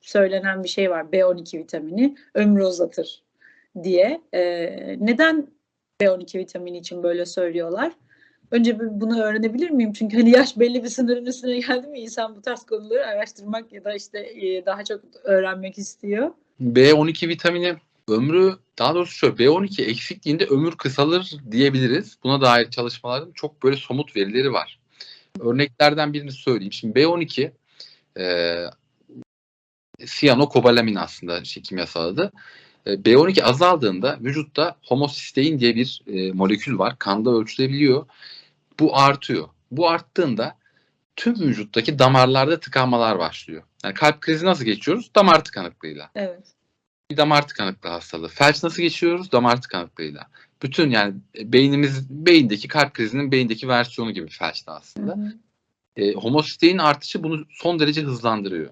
söylenen bir şey var. B12 vitamini ömrü uzatır diye. E, neden B12 vitamini için böyle söylüyorlar? Önce bunu öğrenebilir miyim? Çünkü hani yaş belli bir sınırın üstüne geldi mi insan bu tarz konuları araştırmak ya da işte e, daha çok öğrenmek istiyor. B12 vitamini ömrü daha doğrusu şöyle B12 eksikliğinde ömür kısalır diyebiliriz. Buna dair çalışmaların çok böyle somut verileri var. Örneklerden birini söyleyeyim. Şimdi B12 e, siyanokobalamin aslında şey, kimyasal adı. E, B12 azaldığında vücutta homosistein diye bir e, molekül var. Kanda ölçülebiliyor. Bu artıyor. Bu arttığında tüm vücuttaki damarlarda tıkanmalar başlıyor. Yani kalp krizi nasıl geçiyoruz? Damar tıkanıklığıyla Evet. bir damar tıkanıklığı hastalığı. Felç nasıl geçiyoruz? Damar tıkanıklığıyla. Bütün yani beynimiz, beyindeki kalp krizinin beyindeki versiyonu gibi felçte aslında. Hı hı. E, homostein artışı bunu son derece hızlandırıyor.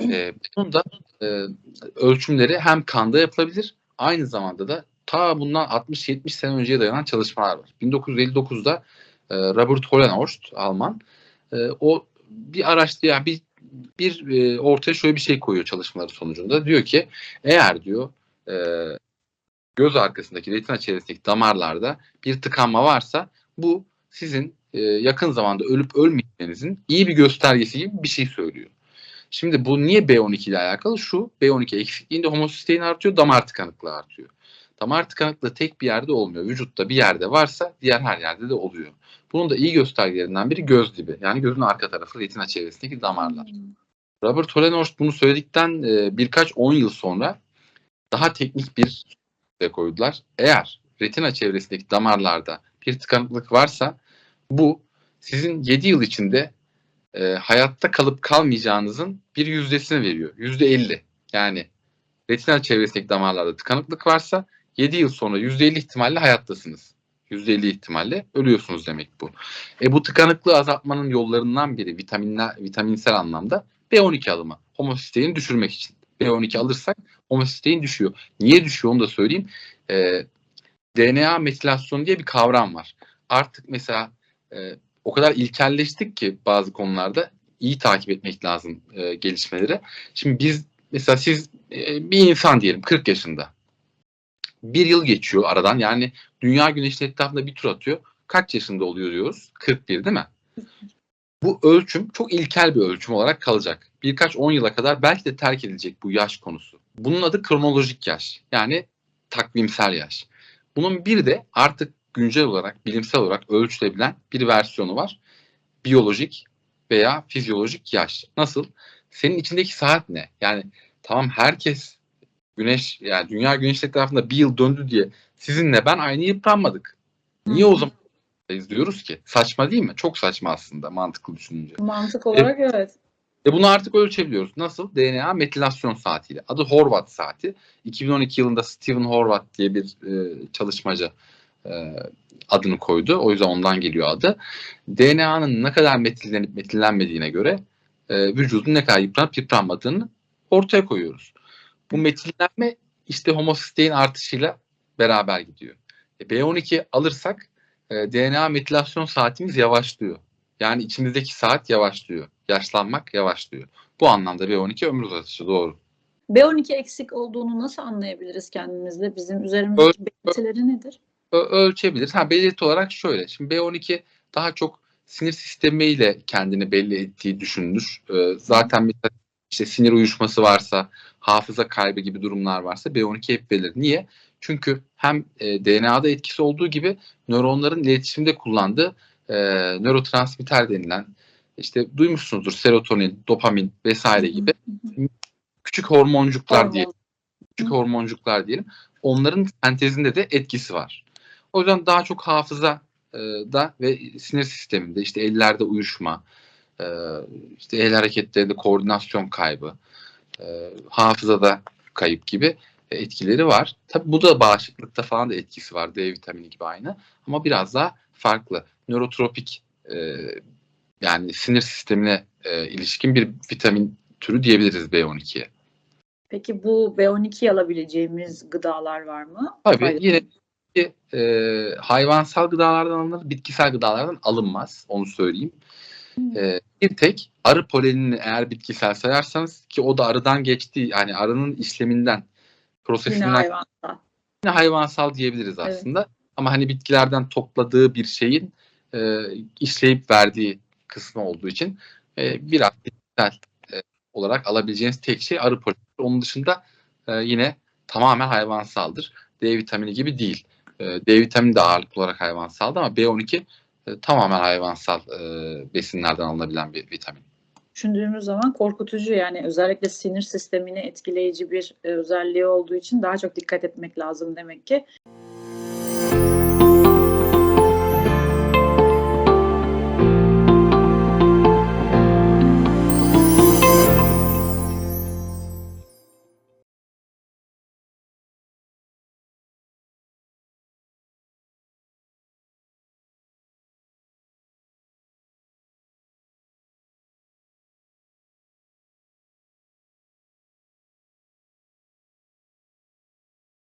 E, bunun da e, ölçümleri hem kanda yapılabilir, aynı zamanda da ta bundan 60-70 sene önceye dayanan çalışmalar var. 1959'da e, Robert Hollenhorst, Alman, e, o bir araştı yani bir bir e, ortaya şöyle bir şey koyuyor çalışmaları sonucunda. Diyor ki eğer diyor e, göz arkasındaki retina çevresindeki damarlarda bir tıkanma varsa bu sizin e, yakın zamanda ölüp ölmeyeceğinizin iyi bir göstergesi gibi bir şey söylüyor. Şimdi bu niye B12 ile alakalı? Şu B12 eksikliğinde homosistein artıyor, damar tıkanıklığı artıyor. Damar tıkanıklığı tek bir yerde olmuyor. Vücutta bir yerde varsa diğer her yerde de oluyor. Bunun da iyi göstergelerinden biri göz dibi. Yani gözün arka tarafı retina çevresindeki damarlar. Robert Hollenhorst bunu söyledikten e, birkaç on yıl sonra daha teknik bir şey koydular. Eğer retina çevresindeki damarlarda bir tıkanıklık varsa bu sizin 7 yıl içinde e, hayatta kalıp kalmayacağınızın bir yüzdesini veriyor. Yüzde 50. Yani retina çevresindeki damarlarda tıkanıklık varsa 7 yıl sonra yüzde 50 ihtimalle hayattasınız. Yüzde 50 ihtimalle ölüyorsunuz demek bu. E bu tıkanıklığı azaltmanın yollarından biri vitaminler, vitaminsel anlamda B12 alımı. Homosisteini düşürmek için. B12 alırsak homosistein düşüyor. Niye düşüyor onu da söyleyeyim. Ee, DNA metilasyonu diye bir kavram var. Artık mesela e, o kadar ilkelleştik ki bazı konularda iyi takip etmek lazım e, gelişmeleri. Şimdi biz mesela siz e, bir insan diyelim 40 yaşında. Bir yıl geçiyor aradan yani dünya güneşin etrafında bir tur atıyor. Kaç yaşında oluyor diyoruz? 41 değil mi? bu ölçüm çok ilkel bir ölçüm olarak kalacak. Birkaç on yıla kadar belki de terk edilecek bu yaş konusu. Bunun adı kronolojik yaş. Yani takvimsel yaş. Bunun bir de artık güncel olarak, bilimsel olarak ölçülebilen bir versiyonu var. Biyolojik veya fizyolojik yaş. Nasıl? Senin içindeki saat ne? Yani tamam herkes güneş yani dünya güneş etrafında bir yıl döndü diye sizinle ben aynı yıpranmadık. Niye o zaman diyoruz ki? Saçma değil mi? Çok saçma aslında mantıklı düşününce. Mantık olarak evet. Ve bunu artık ölçebiliyoruz. Nasıl? DNA metilasyon saatiyle. Adı Horvath saati. 2012 yılında Stephen Horvath diye bir e, çalışmacı e, adını koydu. O yüzden ondan geliyor adı. DNA'nın ne kadar metillenip metillenmediğine göre e, vücudun ne kadar yıpranıp yıpranmadığını ortaya koyuyoruz. Bu metillenme işte homosistein artışıyla beraber gidiyor. E, B12 alırsak e, DNA metilasyon saatimiz yavaşlıyor. Yani içimizdeki saat yavaşlıyor. Yaşlanmak yavaşlıyor. Bu anlamda B12 ömür uzatıcı doğru. B12 eksik olduğunu nasıl anlayabiliriz kendimizde? Bizim üzerimizdeki belirtileri nedir? Ölçebiliriz. Ha belirti olarak şöyle. Şimdi B12 daha çok sinir sistemiyle kendini belli ettiği düşünülür. Ee, zaten mesela işte sinir uyuşması varsa, hafıza kaybı gibi durumlar varsa B12 hep belirtir. Niye? Çünkü hem e, DNA'da etkisi olduğu gibi nöronların iletişimde kullandığı e, nörotransmitter denilen işte duymuşsunuzdur serotonin, dopamin vesaire gibi küçük hormoncuklar Hormon. diye küçük hormoncuklar diyelim. Onların sentezinde de etkisi var. O yüzden daha çok hafıza e, da ve sinir sisteminde işte ellerde uyuşma, e, işte el hareketlerinde koordinasyon kaybı, e, hafızada kayıp gibi etkileri var. Tabi bu da bağışıklıkta falan da etkisi var. D vitamini gibi aynı. Ama biraz daha farklı. Nörotropik e, yani sinir sistemine e, ilişkin bir vitamin türü diyebiliriz B12'ye. Peki bu B12 alabileceğimiz gıdalar var mı? Tabii Faydalı. yine e, hayvansal gıdalardan alınır, bitkisel gıdalardan alınmaz. Onu söyleyeyim. Hmm. Ee, bir tek arı polenini eğer bitkisel sayarsanız ki o da arıdan geçtiği yani arının işleminden Yine prosesinden hayvansal. yine hayvansal diyebiliriz Evet. aslında. Ama hani bitkilerden topladığı bir şeyin e, işleyip verdiği kısmı olduğu için e, biraz bitkisel e, olarak alabileceğiniz tek şey arı poleni. Onun dışında e, yine tamamen hayvansaldır. D vitamini gibi değil. E, D vitamini de ağırlıklı olarak hayvansaldı ama B12 e, tamamen hayvansal e, besinlerden alınabilen bir vitamin. Düşündüğümüz zaman korkutucu yani özellikle sinir sistemini etkileyici bir özelliği olduğu için daha çok dikkat etmek lazım demek ki.